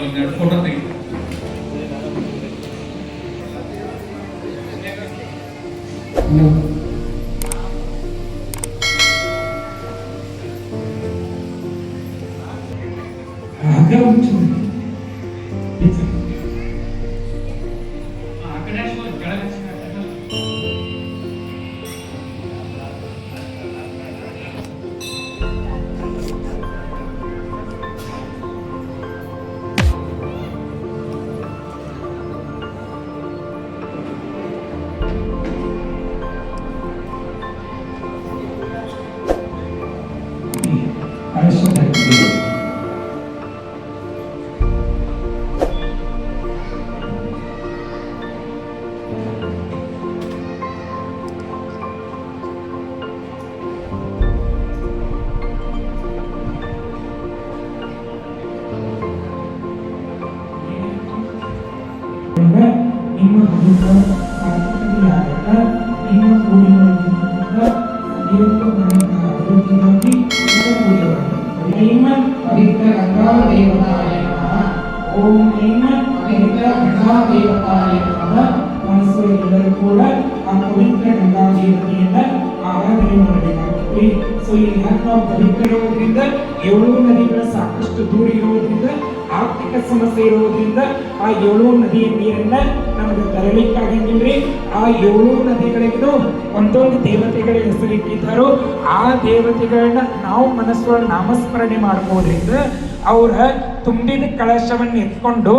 Hospital ఉన్నాడు photo తెగి ఆగ్రహించు. ನಿಮ್ಮ ಕುಟುಂಬ ಸಂಸ್ಕೃತಿಯಾದಾಗ ನಿಮ್ಮ ಊರಿನಲ್ಲಿರ್ತಕ್ಕಂಥ ದೇವರ ಮನೆಯ ಅಭಿವೃದ್ಧಿಗಾಗಿ ನಿಮ್ಮ ಪವಿತ್ರ ಗಂಗಾ ದೇವತಾಯ ನಮಃ ಓಂ ನಿಮ್ಮ ಪವಿತ್ರ ಗಂಗಾ ದೇವತಾಯ ನಮಃ ಮನಸ್ಸು ಎಲ್ಲರೂ ಕೂಡ ಆ ಪವಿತ್ರ ಗಂಗಾ ದೇವತೆಯನ್ನ ಆರಾಧನೆ ಮಾಡಬೇಕಾಗುತ್ತೆ ಸೊ ಇಲ್ಲಿ ನಾವು ಪವಿತ್ರ ಇರೋದ್ರಿಂದ ಏಳು ನದಿಗಳ ಸಾಕಷ್ಟು ದೂರ ಇರೋದ್ರಿಂದ ಆರ್ಥಿಕ ಸಮಸ್ಯೆ ಇರೋದ್ರಿಂದ ಆ ಏಳು ನದಿಯ ನೀರನ್ನ ನಮಗೆ ತರಲಿಕ್ಕಾಗಂಗಿಲ್ರಿ. ಆ ಏಳು ನದಿಗಳಿಗೂ ಒಂದೊಂದು ದೇವತೆಗಳ ಹೆಸರಿಟ್ಟಿದ್ದಾರೋ ಆ ದೇವತೆಗಳನ್ನ ನಾವು ಮನಸ್ಸೊಳಗೆ ನಾಮಸ್ಮರಣೆ ಮಾಡ್ಬೋದ್ರಿಂದ ಅವರ ತುಂಬಿದ ಕಳಶವನ್ನು ಎತ್ಕೊಂಡು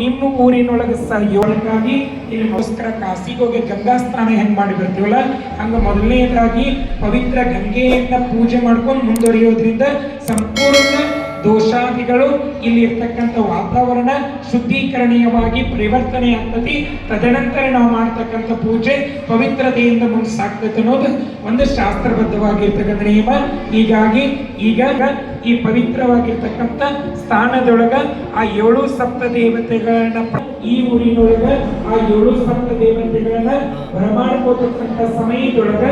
ನಿಮ್ಮ ಊರಿನೊಳಗೆ ಸ ಏಳಕ್ಕಾಗಿ ಇಲ್ಲಿ ನಮಸ್ಕಾರ ಕಾಸಿಗೆ ಹೋಗಿ ಗಂಗಾ ಸ್ನಾನ ಹೆಂಗ್ ಮಾಡಿ ಬರ್ತೀವಲ್ಲ, ಹಂಗ ಮೊದಲನೇದಾಗಿ ಪವಿತ್ರ ಗಂಗೆಯನ್ನ ಪೂಜೆ ಮಾಡ್ಕೊಂಡು ಮುಂದುವರಿಯೋದ್ರಿಂದ ಸಂಪೂರ್ಣ ದೋಷಾದಿಗಳು, ಇಲ್ಲಿ ಇರ್ತಕ್ಕಂಥ ವಾತಾವರಣ ಶುದ್ಧೀಕರಣೀಯವಾಗಿ ಪರಿವರ್ತನೆ ಆಗ್ತತಿ ತದನಂತರ ನಾವು ಮಾಡ್ತಕ್ಕಂಥ ಪೂಜೆ ಪವಿತ್ರತೆಯಿಂದ ಮುಗಿಸಾಗ್ತದೆ ಅನ್ನೋದು ಒಂದು ಶಾಸ್ತ್ರಬದ್ಧವಾಗಿರ್ತಕ್ಕಂಥ ನಿಯಮ. ಹೀಗಾಗಿ ಈಗ ಈ ಪವಿತ್ರವಾಗಿರ್ತಕ್ಕಂಥ ಸ್ಥಾನದೊಳಗ ಆ ಏಳು ಸಪ್ತ ದೇವತೆಗಳನ್ನ ಈ ಊರಿನೊಳಗ ಆ ಏಳು ಸಪ್ತ ದೇವತೆಗಳನ್ನ ಬರಮಾಡ್ಕೋತಕ್ಕಂಥ ಸಮಯದೊಳಗ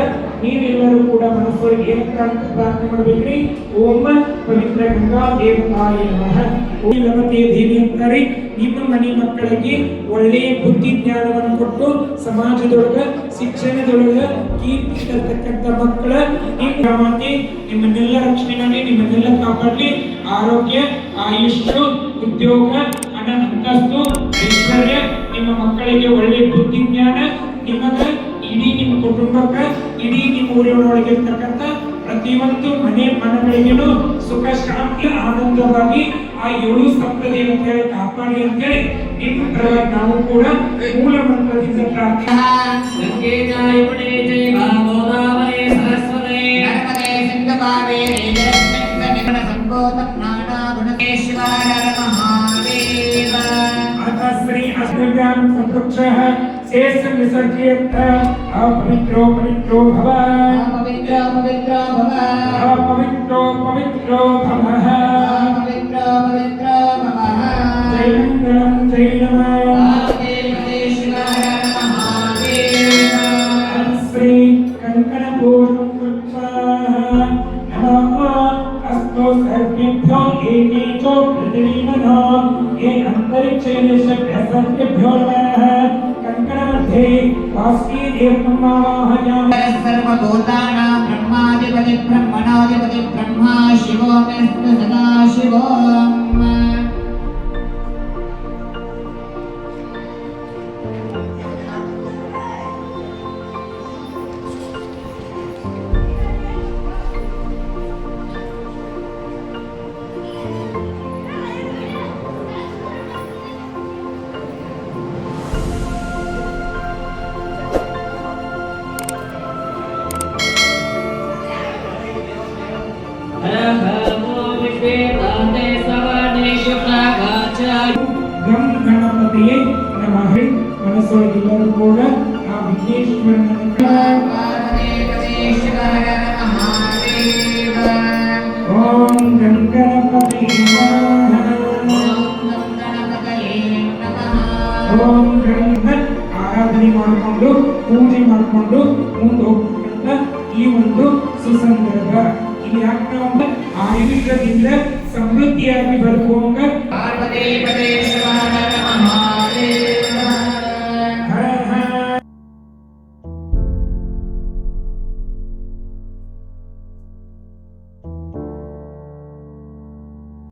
ನೀವೆಲ್ಲರೂ ಕೂಡ ಮನಸ್ಸೊಳಗೆ ಏನಂತ ಪ್ರಾರ್ಥನೆ ಮಾಡ್ಬೇಕ್ರಿ? ಓಂ ಪವಿತ್ರ ಗಂಗಾ ದೇವತಾಯ ನಮಃ. ಓಂ ಲವತೆ ದೇವಿ ಅಂತಾರೆ ನಿಮ್ಮ ಮನೆ ಮಕ್ಕಳಿಗೆ ಒಳ್ಳೆಯ ಬುದ್ಧಿ ಜ್ಞಾನವನ್ನು ಕೊಟ್ಟು ಸಮಾಜದೊಳಗ, ಶಿಕ್ಷಣದೊಳಗ ಕೀರ್ತಿ ಮಕ್ಕಳ ಮಾತೆ ನಿಮ್ಮನ್ನೆಲ್ಲ ರಕ್ಷಣೆ ಮಾಡಿ, ನಿಮ್ಮನ್ನೆಲ್ಲ ಕಾಪಾಡಲಿ. ಆರೋಗ್ಯ, ಆಯುಷ್ಯ, ಉದ್ಯೋಗ ಹಣ ಅಂತಸ್ತು ಐಶ್ವರ್ಯ ನಿಮ್ಮ ಮಕ್ಕಳಿಗೆ ಒಳ್ಳೆ ಬುದ್ಧಿ ಜ್ಞಾನ ನಿಮಗೆ ಇಡೀ ನಿಮ್ಮ ಕುಟುಂಬಕ್ಕ ಇಡೀ ನಿಮ್ಮ ಊರಿನೊಳಗೆ ಇರ್ತಕ್ಕಂಥ ಪ್ರತಿಯೊಂದು ಮನೆ ಮನಗಳಿಗೆನು ಸುಖ ಶಾಂತಿ ಆನಂದವಾಗಿ ಆ ಏಳು ಸಪ್ತದಿ ಅಂತ ಹೇಳಿ ಕಾಪಾಡಿ ಅಂತೇಳಿ ನಿಮ್ಮ ಪರವಾಗಿ ನಾವು ಕೂಡ ಮೂಲ ಮಂತ್ರದಿಂದ ಪ್ರಾರ್ಥನೆ ಗಂಗೆ ಜ ಗುಣಕೇಶ್ವರ ಚೈವ तस्मै अस्मभ्यां सम्पृक्षः शेषं विसर्जयेत् अपवित्रो पवित्रो भव। पवित्रो पवित्रो भव। अपवित्रो पवित्रो पवित्र पवित्र पवित्रो भवः। जय मङ्गलं जय नमः। कंकणपूर्णं नमः। ये नीचो पृथ्वी मनो ये अंतरिक्षेण सभ्यसर्गेभ्यो नमः। कंकणमध्ये वास्की देवमावाहयाम सर्वभूतानां ब्रह्माधिपति ब्रह्मणाधिपति ब्रह्मा शिवो मे सदा शिवो। ಗಣಪತಿಯೇ ನಮಃ ಮನಸ್ಸೊಳಗೆಲ್ಲರೂ ಕೂಡ ಆ ವಿಘ್ನೇಶ್ವರನನ್ನು ಓಂ ಗಂಗಣಪತಿ ಓಂ ಗಣಪತಯೇ ನಮಃ. ಓಂ ಗಂ ಆರಾಧನೆ ಮಾಡಿಕೊಂಡು ಪೂಜೆ ಮಾಡಿಕೊಂಡು ಮುಂದೆ ಹೋಗ್ತಕ್ಕಂಥ ಈ ಒಂದು ಸುಸಂದರ್ಭ. ಇಲ್ಲಿ ಸಮೃದ್ಧಿಯಾಗಿ ಆಯುರ್ವೇದದಿಂದ ಸಮೃದ್ಧಿಯಾಗಿ ಬದುಕುವಂಗ